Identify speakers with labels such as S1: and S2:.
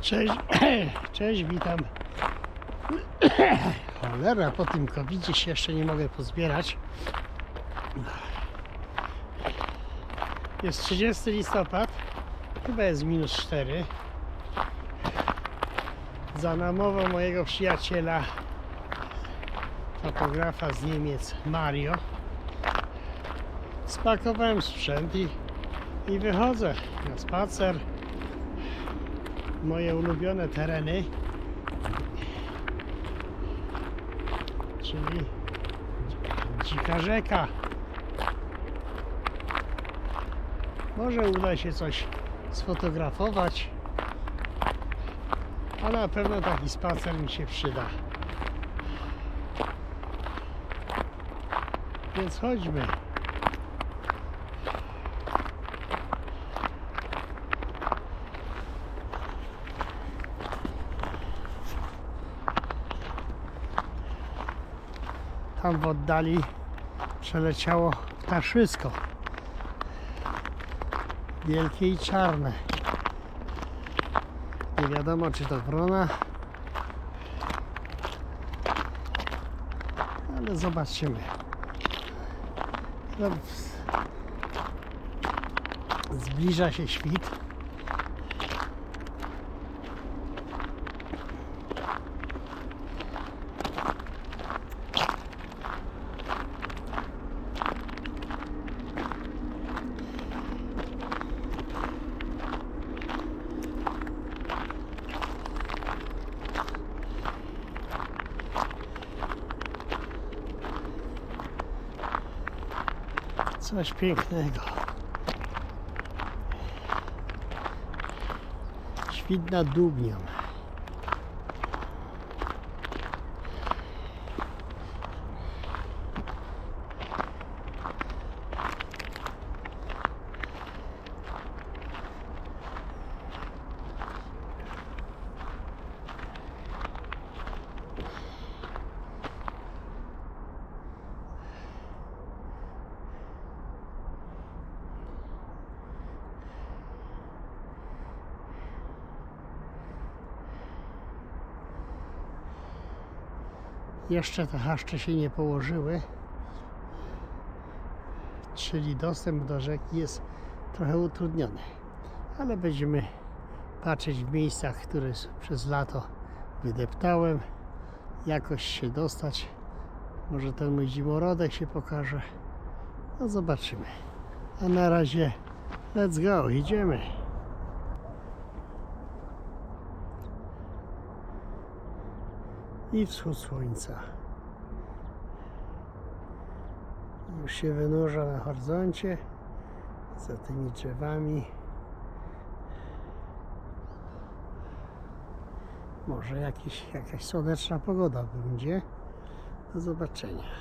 S1: Cześć, cześć, witam. Cholera, po tym covid się jeszcze nie mogę pozbierać. Jest 30 listopad, chyba jest minus 4. Za namową mojego przyjaciela, fotografa z Niemiec, Mario, spakowałem sprzęt i, i wychodzę na spacer moje ulubione tereny, czyli dzika rzeka. Może uda się coś sfotografować, a na pewno taki spacer mi się przyda. Więc chodźmy. Tam w oddali przeleciało ptaszysko. Wielkie i czarne. Nie wiadomo czy to wrona. Ale zobaczymy. No, Zbliża się świt. Coś pięknego. Świt nad Dubnią. Jeszcze te haszcze się nie położyły, czyli dostęp do rzeki jest trochę utrudniony. Ale będziemy patrzeć w miejscach, które przez lato wydeptałem, jakoś się dostać. Może ten mój zimorodek się pokaże. No zobaczymy. A na razie let's go, idziemy. I wschód słońca. Już się wynurza na horyzoncie za tymi drzewami. Może jakiś, jakaś słoneczna pogoda będzie. Do zobaczenia.